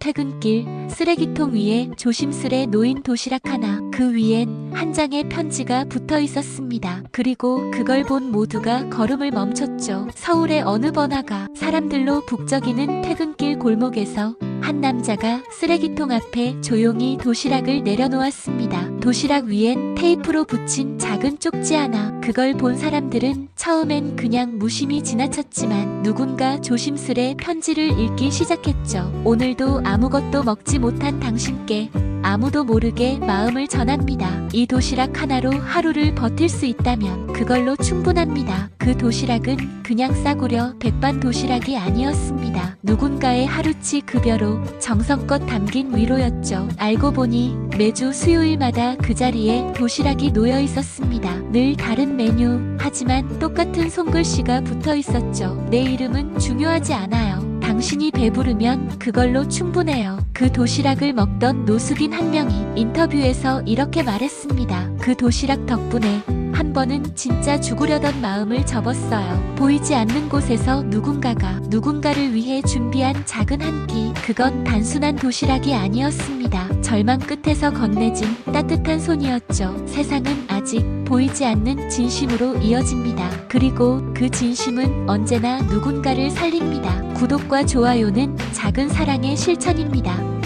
퇴근길 쓰레기통 위에 조심스레 놓인 도시락 하나 그 위엔 한 장의 편지가 붙어 있었습니다. 그리고 그걸 본 모두가 걸음을 멈췄죠. 서울의 어느 번화가 사람들로 북적이는 퇴근길 골목에서 한 남자가 쓰레기통 앞에 조용히 도시락을 내려놓았습니다. 도시락 위엔 테이프로 붙인 작은 쪽지 하나. 그걸 본 사람들은 처음엔 그냥 무심히 지나쳤지만 누군가 조심스레 편지를 읽기 시작했죠. 오늘도 아무것도 먹지 못한 당신께 아무도 모르게 마음을 전합니다. 이 도시락 하나로 하루를 버틸 수 있다면 그걸로 충분합니다. 그 도시락은 그냥 싸구려 백반 도시락이 아니었습니다. 누군가의 하루치 급여로 정성껏 담긴 위로였죠. 알고 보니 매주 수요일마다 그 자리에 도시락이 놓여 있었습니다. 늘 다른 메뉴, 하지만 똑같은 손글씨가 붙어 있었죠. 내 이름은 중요하지 않아요. 당신이 배부르면 그걸로 충분해요. 그 도시락을 먹던 노숙인 한 명이 인터뷰에서 이렇게 말했습니다. 그 도시락 덕분에 한 번은 진짜 죽으려던 마음을 접었어요. 보이지 않는 곳에서 누군가가 누군가를 위해 준비한 작은 한 끼. 그건 단순한 도시락이 아니었습니다. 절망 끝에서 건네진 따뜻한 손이었죠. 세상은 아직 보이지 않는 진심으로 이어집니다. 그리고 그 진심은 언제나 누군가를 살립니다. 구독과 좋아요는 작은 사랑의 실천입니다.